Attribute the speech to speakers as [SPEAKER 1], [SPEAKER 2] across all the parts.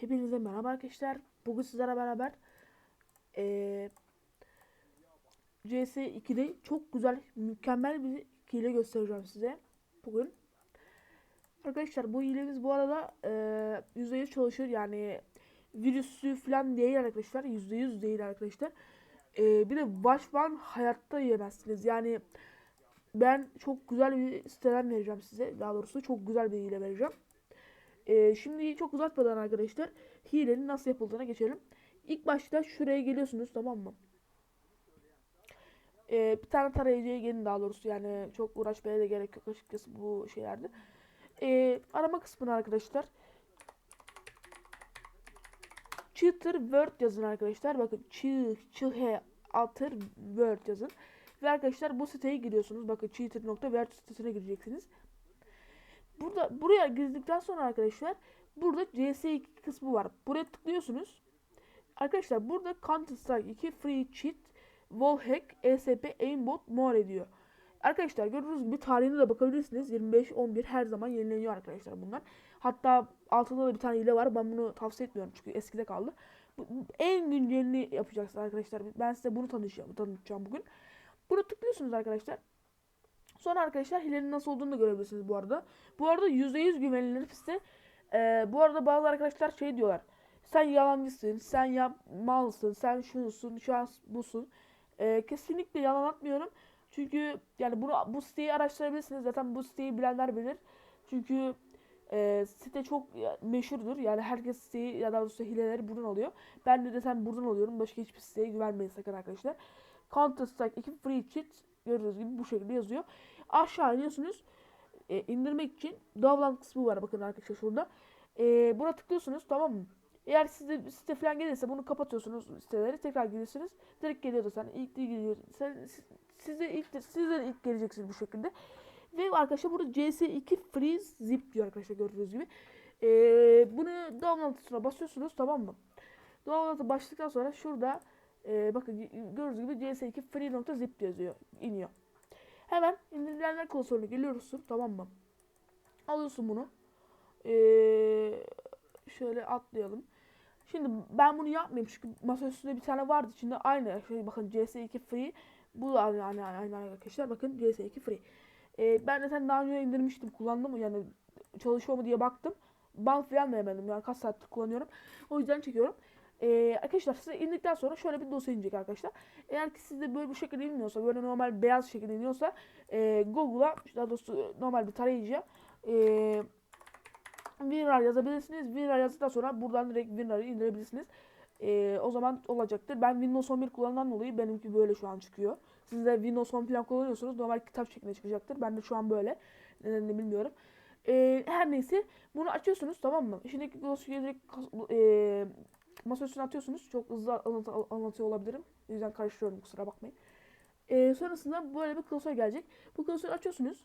[SPEAKER 1] Hepinize merhaba arkadaşlar. Bugün sizlerle beraber eee CS2'de çok güzel, mükemmel bir hile göstereceğim size bugün. Arkadaşlar bu hilemiz bu arada eee %100 çalışır yani virüsü falan değil arkadaşlar. %100 değil arkadaşlar. Eee bir de Washban hayatta yemezsiniz. Yani ben çok güzel bir siteden vereceğim size. Daha doğrusu çok güzel bir hile vereceğim. Ee, şimdi çok uzatmadan arkadaşlar hilenin nasıl yapıldığına geçelim. İlk başta şuraya geliyorsunuz tamam mı? Ee, bir tane tarayıcıya gelin daha doğrusu yani çok uğraşmaya da gerek yok açıkçası bu şeylerde. Ee, arama kısmına arkadaşlar Cheater Word yazın arkadaşlar. Bakın çı çı atır Word yazın. Ve arkadaşlar bu siteye giriyorsunuz. Bakın cheater.word sitesine gireceksiniz. Burada buraya girdikten sonra arkadaşlar burada CS2 kısmı var. Buraya tıklıyorsunuz. Arkadaşlar burada Counter Strike 2 Free Cheat Wallhack ESP Aimbot More diyor. Arkadaşlar gördüğünüz gibi tarihine de bakabilirsiniz. 25-11 her zaman yenileniyor arkadaşlar bunlar. Hatta altında da bir tane hile var. Ben bunu tavsiye etmiyorum çünkü eskide kaldı. En güncelini yapacaksınız arkadaşlar. Ben size bunu tanışacağım, tanıtacağım bugün. Bunu tıklıyorsunuz arkadaşlar. Sonra arkadaşlar hilenin nasıl olduğunu da görebilirsiniz bu arada. Bu arada %100 güvenilir site. Ee, bu arada bazı arkadaşlar şey diyorlar. Sen yalancısın, sen ya malsın, sen şusun, şu an busun. Ee, kesinlikle yalan atmıyorum. Çünkü yani bunu bu siteyi araştırabilirsiniz. Zaten bu siteyi bilenler bilir. Çünkü e, site çok meşhurdur. Yani herkes siteyi ya da doğrusu hileleri buradan alıyor. Ben de desem buradan alıyorum. Başka hiçbir siteye güvenmeyin sakın arkadaşlar. Counter Strike 2 Free Cheat gördüğünüz gibi bu şekilde yazıyor. Aşağı iniyorsunuz. E, indirmek için download kısmı var bakın arkadaşlar şurada. E, buna tıklıyorsunuz tamam mı? Eğer size site falan gelirse bunu kapatıyorsunuz siteleri tekrar gelirsiniz. Direkt geliyor da sen ilk değil geliyor. Sen size ilk sizden ilk geleceksiniz bu şekilde. Ve arkadaşlar burada CS2 Freeze Zip diyor arkadaşlar gördüğünüz gibi. E, bunu download tuşuna basıyorsunuz tamam mı? Download'a başladıktan sonra şurada e, bakın gördüğünüz gibi CS2 free.zip yazıyor. iniyor. Hemen indirilenler konsoluna geliyorsun tamam mı? Alıyorsun bunu. Ee, şöyle atlayalım. Şimdi ben bunu yapmayayım çünkü masa üstünde bir tane vardı içinde aynı şey bakın CS2 free bu da aynı aynı, aynı arkadaşlar bakın CS2 free. Ee, ben zaten daha önce indirmiştim kullandım yani çalışıyor mu diye baktım. Ban falan da yemedim yani kaç saattir kullanıyorum. O yüzden çekiyorum. Ee, arkadaşlar size indikten sonra şöyle bir dosya inecek arkadaşlar. Eğer ki sizde böyle bu şekilde inmiyorsa, böyle normal beyaz şekilde iniyorsa e, Google'a, daha doğrusu normal bir tarayıcıya e, WinRAR yazabilirsiniz. WinRAR yazdıktan sonra buradan direkt WinRAR'ı indirebilirsiniz. E, o zaman olacaktır. Ben Windows 11 kullanan dolayı benimki böyle şu an çıkıyor. Siz de Windows 10 falan kullanıyorsunuz. Normal kitap şeklinde çıkacaktır. Ben de şu an böyle. Nedenini bilmiyorum. E, her neyse bunu açıyorsunuz tamam mı? Şimdiki dosyayı direkt e, masa üstüne atıyorsunuz. Çok hızlı anlat anlatıyor olabilirim. O yüzden karıştırıyorum kusura bakmayın. Ee, sonrasında böyle bir klasör gelecek. Bu klasörü açıyorsunuz.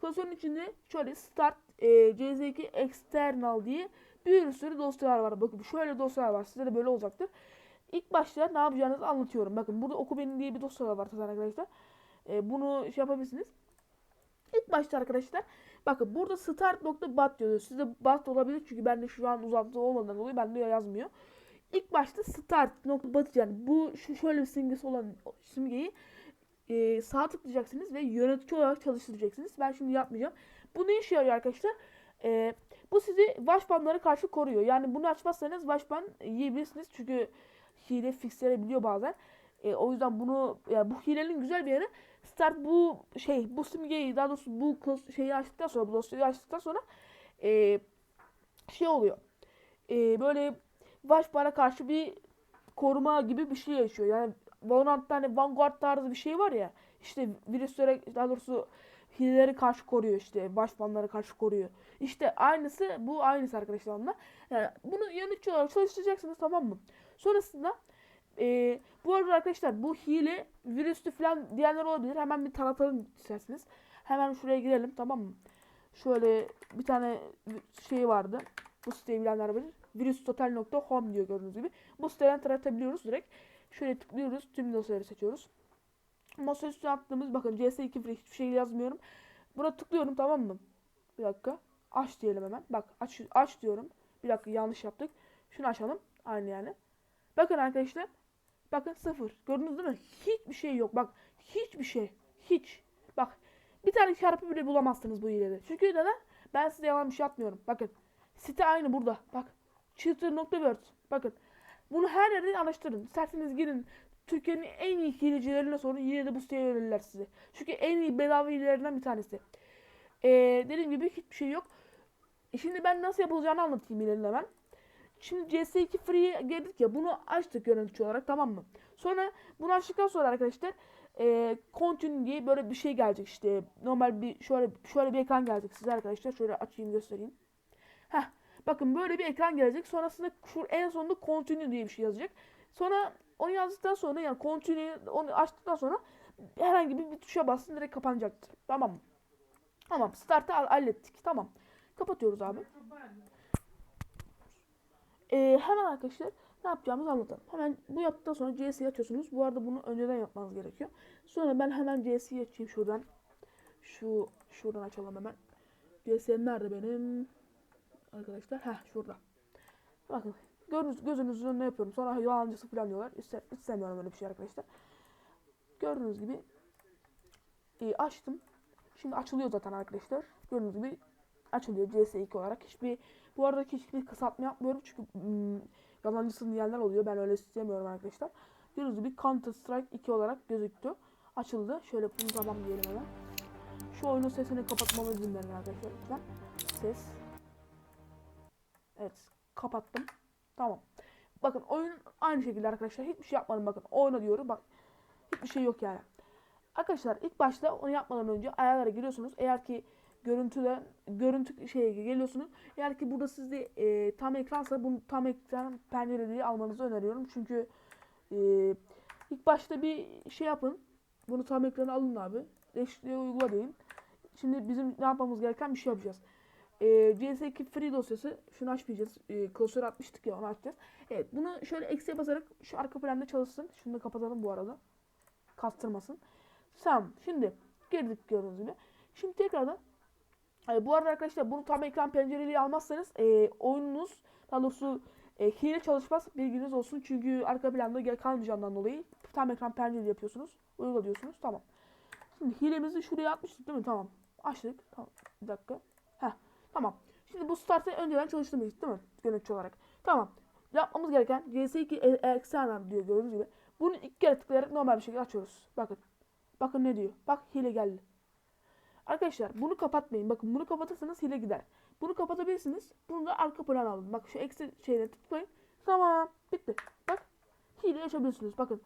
[SPEAKER 1] Klasörün içinde şöyle start e, CZ2 external diye bir sürü dosyalar var. Bakın şöyle dosyalar var. Sizde de böyle olacaktır. İlk başta ne yapacağınızı anlatıyorum. Bakın burada oku benim diye bir dosya var zaten arkadaşlar. E, bunu şey yapabilirsiniz. İlk başta arkadaşlar bakın burada start.bat yazıyor. Sizde bat olabilir çünkü bende şu an uzantı olmadığından dolayı bende yazmıyor. İlk başta start nokta yani bu şu şöyle bir simgesi olan simgeyi e, sağ tıklayacaksınız ve yönetici olarak çalıştıracaksınız. Ben şimdi yapmayacağım. Bu ne işe yarıyor arkadaşlar? E, bu sizi Washban'lara karşı koruyor. Yani bunu açmazsanız Washban yiyebilirsiniz. Çünkü hile fixleyebiliyor bazen. E, o yüzden bunu yani bu hilenin güzel bir yanı start bu şey bu simgeyi daha doğrusu bu şeyi açtıktan sonra bu dosyayı açtıktan sonra e, şey oluyor. E, böyle Vashbar'a karşı bir koruma gibi bir şey yaşıyor. Yani Valorant'ta hani Vanguard tarzı bir şey var ya. İşte virüslere daha doğrusu hilelere karşı koruyor işte. Washban'lara karşı koruyor. İşte aynısı bu aynısı arkadaşlar onunla. Yani bunu yönetici olarak çalıştıracaksınız tamam mı? Sonrasında e, bu arada arkadaşlar bu hile virüslü falan diyenler olabilir. Hemen bir tanıtalım isterseniz. Hemen şuraya girelim tamam mı? Şöyle bir tane şey vardı. Bu siteyi bilenler bilir virustotal.home diyor gördüğünüz gibi. Bu siteden taratabiliyoruz direkt. Şöyle tıklıyoruz. Tüm dosyaları seçiyoruz. Masa üstüne attığımız bakın CS2 free hiçbir şey yazmıyorum. Buna tıklıyorum tamam mı? Bir dakika. Aç diyelim hemen. Bak aç, aç diyorum. Bir dakika yanlış yaptık. Şunu açalım. Aynı yani. Bakın arkadaşlar. Bakın sıfır. Gördünüz değil mi? Hiçbir şey yok. Bak hiçbir şey. Hiç. Bak bir tane çarpı bile bulamazsınız bu hilede. Çünkü neden? Ben size yalan bir şey atmıyorum. Bakın. Site aynı burada. Bak. Cheater.world. Bakın. Bunu her yerden araştırın. İsterseniz girin. Türkiye'nin en iyi hilecilerine sorun. Yine de bu siteye verirler size. Çünkü en iyi bedava hilelerinden bir tanesi. Ee, dediğim gibi hiçbir şey yok. Şimdi ben nasıl yapılacağını anlatayım hilenin hemen. Şimdi CS2 Free'ye geldik ya bunu açtık yönetici olarak tamam mı? Sonra bunu açtıktan sonra arkadaşlar e, continue diye böyle bir şey gelecek işte normal bir şöyle şöyle bir ekran gelecek size arkadaşlar şöyle açayım göstereyim. Heh bakın böyle bir ekran gelecek sonrasında şu en sonunda continue diye bir şey yazacak. Sonra onu yazdıktan sonra yani continue onu açtıktan sonra herhangi bir, bir tuşa bassın direkt kapanacaktır. Tamam mı? Tamam startı hall- hallettik tamam. Kapatıyoruz abi. Ee, hemen arkadaşlar ne yapacağımızı anlatalım. Hemen bu yaptıktan sonra CS'yi açıyorsunuz. Bu arada bunu önceden yapmanız gerekiyor. Sonra ben hemen CS'yi açayım şuradan. Şu şuradan açalım hemen. CS'm nerede benim? Arkadaşlar heh şurada. Bakın gördüğünüz gözünüzün önüne yapıyorum. Sonra yalancısı falan diyorlar. İste, istemiyorum öyle bir şey arkadaşlar. Gördüğünüz gibi e, açtım. Şimdi açılıyor zaten arkadaşlar. Gördüğünüz gibi açılıyor CS2 olarak. Hiçbir bu arada hiçbir kısaltma yapmıyorum çünkü ım, yalancısını diyenler oluyor. Ben öyle istemiyorum arkadaşlar. Gördüğünüz gibi Counter Strike 2 olarak gözüktü. Açıldı. Şöyle bunu tamam diyelim hemen. Şu oyunun sesini kapatmamı izin verin arkadaşlar lütfen. Ses. Evet. Kapattım. Tamam. Bakın oyun aynı şekilde arkadaşlar. Hiçbir şey yapmadım bakın. Oyna diyorum. Bak. Hiçbir şey yok yani. Arkadaşlar ilk başta onu yapmadan önce ayarlara giriyorsunuz. Eğer ki görüntüde görüntü şeye geliyorsunuz. Eğer ki burada sizde e, tam ekransa bunu tam ekran pencereliği almanızı öneriyorum. Çünkü e, ilk başta bir şey yapın. Bunu tam ekranı alın abi. Değişikliğe uygula deyin. Şimdi bizim ne yapmamız gereken bir şey yapacağız. E, CS2 free dosyası şunu açmayacağız. E, klasörü atmıştık ya onu açacağız. Evet bunu şöyle eksiye basarak şu arka planda çalışsın. Şunu da kapatalım bu arada. Kastırmasın. Tamam. Şimdi girdik gördüğünüz gibi. Şimdi tekrardan e, bu arada arkadaşlar bunu tam ekran pencereliği almazsanız e, oyununuz daha doğrusu e, hile çalışmaz bilginiz olsun. Çünkü arka planda gel kalmayacağından dolayı tam ekran pencereli yapıyorsunuz. Uygula diyorsunuz. Tamam. Şimdi hilemizi şuraya atmıştık değil mi? Tamam. Açtık. Tamam. Bir dakika. Tamam. Şimdi bu startı önceden çalıştırmıştık değil mi? Yönetici olarak. Tamam. Yapmamız gereken CS2 e- external diyor gördüğünüz gibi. Bunu iki kere tıklayarak normal bir şekilde açıyoruz. Bakın. Bakın ne diyor. Bak hile geldi. Arkadaşlar bunu kapatmayın. Bakın bunu kapatırsanız hile gider. Bunu kapatabilirsiniz. Bunu da arka plan alın. Bak şu eksi şeyine tıklayın. Tamam. Bitti. Bak. Hile açabilirsiniz. Bakın.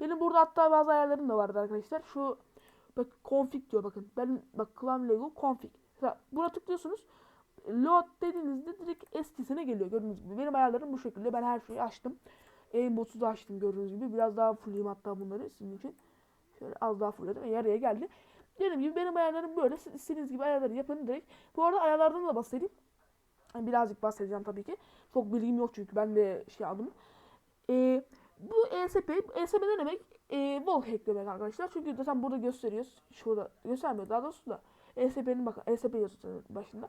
[SPEAKER 1] Benim burada hatta bazı ayarlarım da vardı arkadaşlar. Şu bak config diyor bakın. Ben bak clan lego config. Mesela buna tıklıyorsunuz. Load dediğinizde direkt eskisine geliyor. Gördüğünüz gibi. Benim ayarlarım bu şekilde. Ben her şeyi açtım. Aimbot'u da açtım gördüğünüz gibi. Biraz daha fulleyim hatta bunları sizin için. Şöyle az daha fullledim yarıya geldi. Dediğim gibi benim ayarlarım böyle. Siz istediğiniz gibi ayarları yapın direkt. Bu arada ayarlardan da bahsedeyim. Birazcık bahsedeceğim tabii ki. Çok bilgim yok çünkü ben de şey aldım. Ee, bu ESP, ESP ne demek? Ee, wallhack demek arkadaşlar. Çünkü zaten burada gösteriyoruz. Şurada göstermiyor daha doğrusu da. ESP'nin bakın ESP yazıyor başında.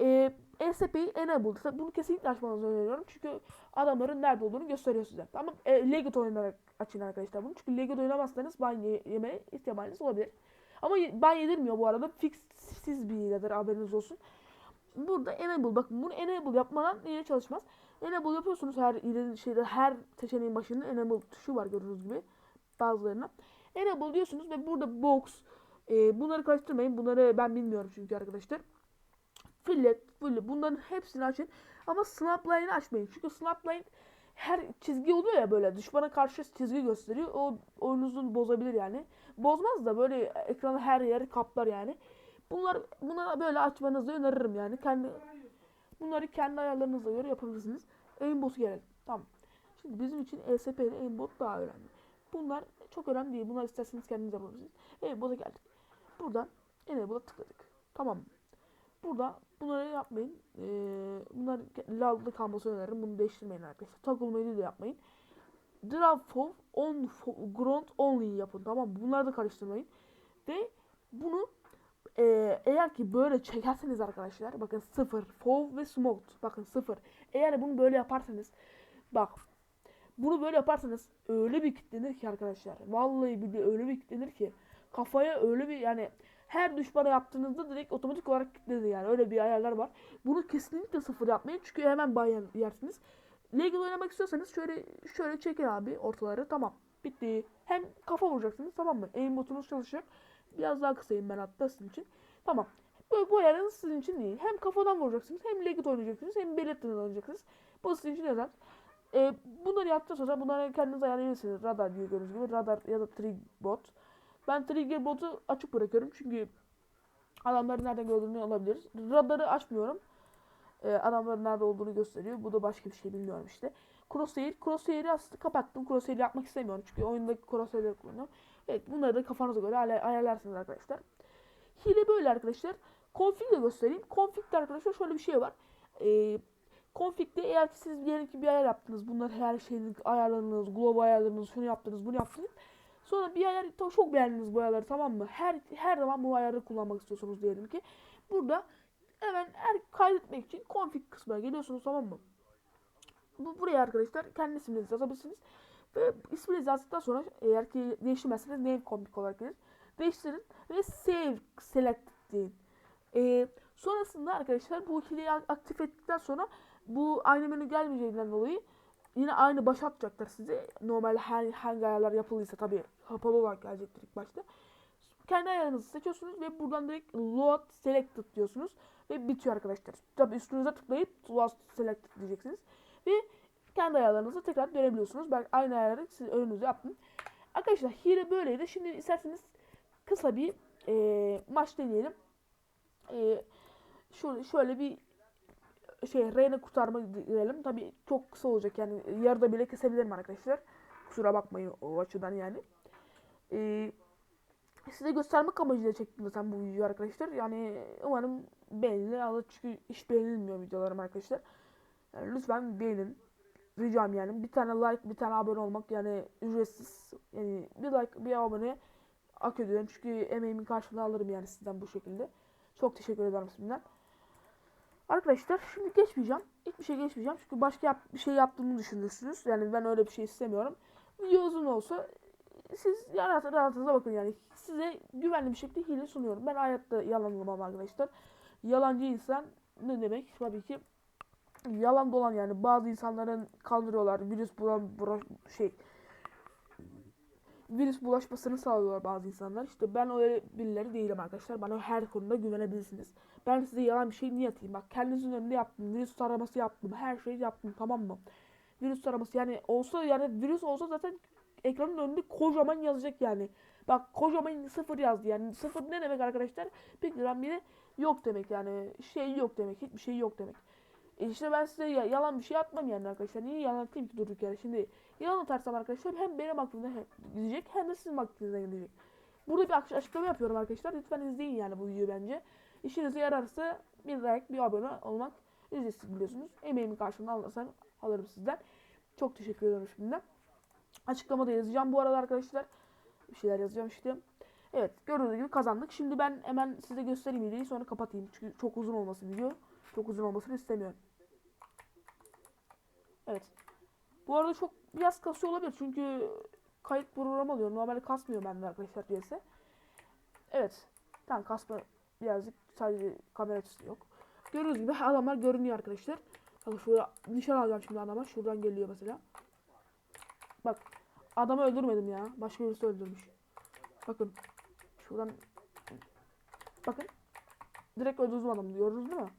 [SPEAKER 1] Ee, ESP'yi enable. Bunu kesinlikle açmanızı öneriyorum. Çünkü adamların nerede olduğunu gösteriyor size. Ama e, Legit oynayarak açın arkadaşlar bunu. Çünkü Legit oynamazsanız ban ye- yeme ihtimaliniz olabilir. Ama ban yedirmiyor bu arada. Fixsiz bir hiledir haberiniz olsun. Burada enable bakın bunu enable yapmadan yine çalışmaz. Enable yapıyorsunuz her şeyde her seçeneğin başında enable tuşu var gördüğünüz gibi bazılarına. Enable diyorsunuz ve burada box e, bunları karıştırmayın. Bunları ben bilmiyorum çünkü arkadaşlar. Fillet, fillet bunların hepsini açın. Ama snap line'ı açmayın. Çünkü snap line her çizgi oluyor ya böyle düşmana karşı çizgi gösteriyor. O oyununuzu bozabilir yani. Bozmaz da böyle ekranı her yeri kaplar yani. Bunlar bunları böyle açmanızı öneririm yani. Kendi bunları kendi ayarlarınıza göre yapabilirsiniz. Aimbot'u gelelim. Tamam. Şimdi bizim için ESP ile aimbot daha önemli. Bunlar çok önemli değil. Bunlar isterseniz kendiniz yapabilirsiniz. Aimbot'a geldik. Buradan enable'a tıkladık. Tamam mı? Burada bunları yapmayın. Ee, bunlar lalda kalması öneririm. Bunu değiştirmeyin arkadaşlar. Toggle menü de yapmayın. Draw for on for ground only yapın. Tamam mı? Bunları da karıştırmayın. Ve bunu Ee, eğer ki böyle çekerseniz arkadaşlar bakın sıfır fov ve smoked bakın sıfır eğer bunu böyle yaparsanız bak bunu böyle yaparsanız öyle bir kitlenir ki arkadaşlar vallahi billahi öyle bir kitlenir ki kafaya öyle bir yani her düşmana yaptığınızda direkt otomatik olarak kilitlenir yani öyle bir ayarlar var bunu kesinlikle sıfır yapmayın çünkü hemen bayan yersiniz legal oynamak istiyorsanız şöyle şöyle çekin abi ortaları tamam bitti hem kafa vuracaksınız tamam mı aimbotunuz çalışacak Biraz daha kısayım ben hatta sizin için. Tamam. Böyle bu ayarınız sizin için değil. Hem kafadan vuracaksınız hem legit oynayacaksınız hem belirtiden oynayacaksınız. Bu sizin için özel. Ee, bunları yaptıktan sonra bunları kendiniz ayarlayabilirsiniz. Radar diyor gördüğünüz gibi. Radar ya da Trigbot. Ben Triggerbot'u açık bırakıyorum çünkü adamların nereden gördüğünü alabiliriz. Radarı açmıyorum. Ee, adamların nerede olduğunu gösteriyor. Bu da başka bir şey bilmiyorum işte. Crosshair. Crosshair'i aslında kapattım. Crosshair yapmak istemiyorum. Çünkü oyundaki crosshair'leri kullanıyorum. Evet bunları da kafanıza göre ay- ayarlarsınız arkadaşlar. Hile böyle arkadaşlar. Config de göstereyim. Config'de arkadaşlar şöyle bir şey var. Ee, config'de eğer ki siz diyelim ki bir ayar yaptınız. Bunlar her şeyini ayarladınız. Global ayarladınız. Şunu yaptınız. Bunu yaptınız. Sonra bir ayar çok beğendiniz bu ayarları tamam mı? Her her zaman bu ayarı kullanmak istiyorsunuz diyelim ki. Burada hemen her kaydetmek için config kısmına geliyorsunuz tamam mı? Bu buraya arkadaşlar kendi isminizi yazabilirsiniz. Ve isminizi yazdıktan sonra eğer ki değiştirmezseniz name config olarak gelir. Değiştirin ve save select deyin. Ee, sonrasında arkadaşlar bu ikiliyi ak- aktif ettikten sonra bu aynı menü gelmeyeceğinden dolayı yine aynı başa atacaklar size. Normal her, hangi ayarlar yapıldıysa tabii kapalı olarak gelecektir ilk başta. Kendi ayarınızı seçiyorsunuz ve buradan direkt load selected diyorsunuz ve bitiyor arkadaşlar. Tabii üstünüze tıklayıp load selected diyeceksiniz ve kendi ayarlarınızı tekrar görebiliyorsunuz. Ben aynı ayarları siz önünüze yaptım. Arkadaşlar hile böyleydi. Şimdi isterseniz kısa bir e, maç deneyelim. E, şöyle, şöyle bir şey Reyna kurtarma girelim. Tabii çok kısa olacak yani yarıda bile kesebilirim arkadaşlar. Kusura bakmayın o açıdan yani. E, size göstermek amacıyla çektim zaten bu videoyu arkadaşlar. Yani umarım beğenilir. Allah çünkü hiç beğenilmiyor videolarım arkadaşlar. Yani lütfen beğenin ricam yani. Bir tane like, bir tane abone olmak yani ücretsiz. Yani bir like, bir abone hak ediyorum. Çünkü emeğimin karşılığını alırım yani sizden bu şekilde. Çok teşekkür ederim sizden. Arkadaşlar şimdi geçmeyeceğim. Hiçbir şey geçmeyeceğim. Çünkü başka yap bir şey yaptığımı düşünürsünüz. Yani ben öyle bir şey istemiyorum. Video uzun olsa siz rahat, rahatınıza bakın yani. Size güvenli bir şekilde hile sunuyorum. Ben hayatta yalanlamam arkadaşlar. Yalancı insan ne demek? Tabii ki yalan dolan yani bazı insanların kandırıyorlar virüs bulan bulaş, şey virüs bulaşmasını sağlıyorlar bazı insanlar işte ben öyle birileri değilim arkadaşlar bana her konuda güvenebilirsiniz ben size yalan bir şey niye atayım bak kendinizin önünde yaptım virüs taraması yaptım her şeyi yaptım tamam mı virüs taraması yani olsa yani virüs olsa zaten ekranın önünde kocaman yazacak yani bak kocaman sıfır yazdı yani sıfır ne demek arkadaşlar bir gram bile yok demek yani şey yok demek hiçbir şey yok demek e işte ben size ya- yalan bir şey atmam yani arkadaşlar. Niye yalan atayım ki durduk yere? Şimdi yalan atarsam arkadaşlar hem benim aklımda gidecek hem de sizin aklınıza gidecek. Burada bir aç- açıklama yapıyorum arkadaşlar. Lütfen izleyin yani bu videoyu bence. İşinize yararsa bir like, bir abone olmak ücretsiz biliyorsunuz. Emeğimin karşılığını alırsam alırım sizden. Çok teşekkür ederim şimdiden. Açıklamada yazacağım bu arada arkadaşlar. Bir şeyler yazacağım işte. Evet gördüğünüz gibi kazandık. Şimdi ben hemen size göstereyim videoyu sonra kapatayım. Çünkü çok uzun olmasın video. Çok uzun olmasını istemiyorum. Evet. Bu arada çok biraz kasıyor olabilir çünkü kayıt programı alıyorum. Normalde kasmıyor bende arkadaşlar CS. Evet. Tamam kasma birazcık sadece kamera açısı yok. Gördüğünüz gibi adamlar görünüyor arkadaşlar. Bakın şurada nişan alacağım şimdi adama. Şuradan geliyor mesela. Bak adamı öldürmedim ya. Başka birisi öldürmüş. Bakın. Şuradan bakın. Direkt öldürdüm adamı. Gördünüz değil mi?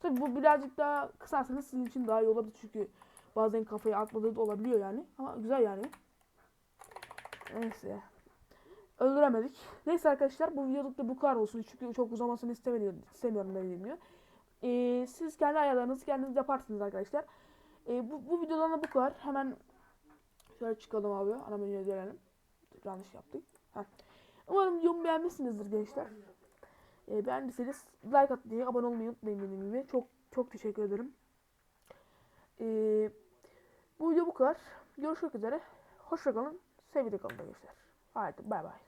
[SPEAKER 1] Tabi bu birazcık daha kısarsanız sizin için daha iyi olabilir çünkü bazen kafayı atmadığı da olabiliyor yani. Ama güzel yani. Neyse. Öldüremedik. Neyse arkadaşlar bu videoluk da bu kadar olsun. Çünkü çok uzamasını istemiyorum, istemiyorum dediğim gibi. Ee, siz kendi ayarlarınızı kendiniz yaparsınız arkadaşlar. Ee, bu, bu videodan da bu kadar. Hemen şöyle çıkalım abi. Ana menüye gelelim. Yanlış yaptık. Heh. Umarım videomu beğenmişsinizdir gençler. E, beğendiyseniz like atmayı, abone olmayı unutmayın dediğim gibi. Çok çok teşekkür ederim. E, bu video bu kadar. Görüşmek üzere. Hoşçakalın. Sevgiyle kalın gençler. Haydi bay bay.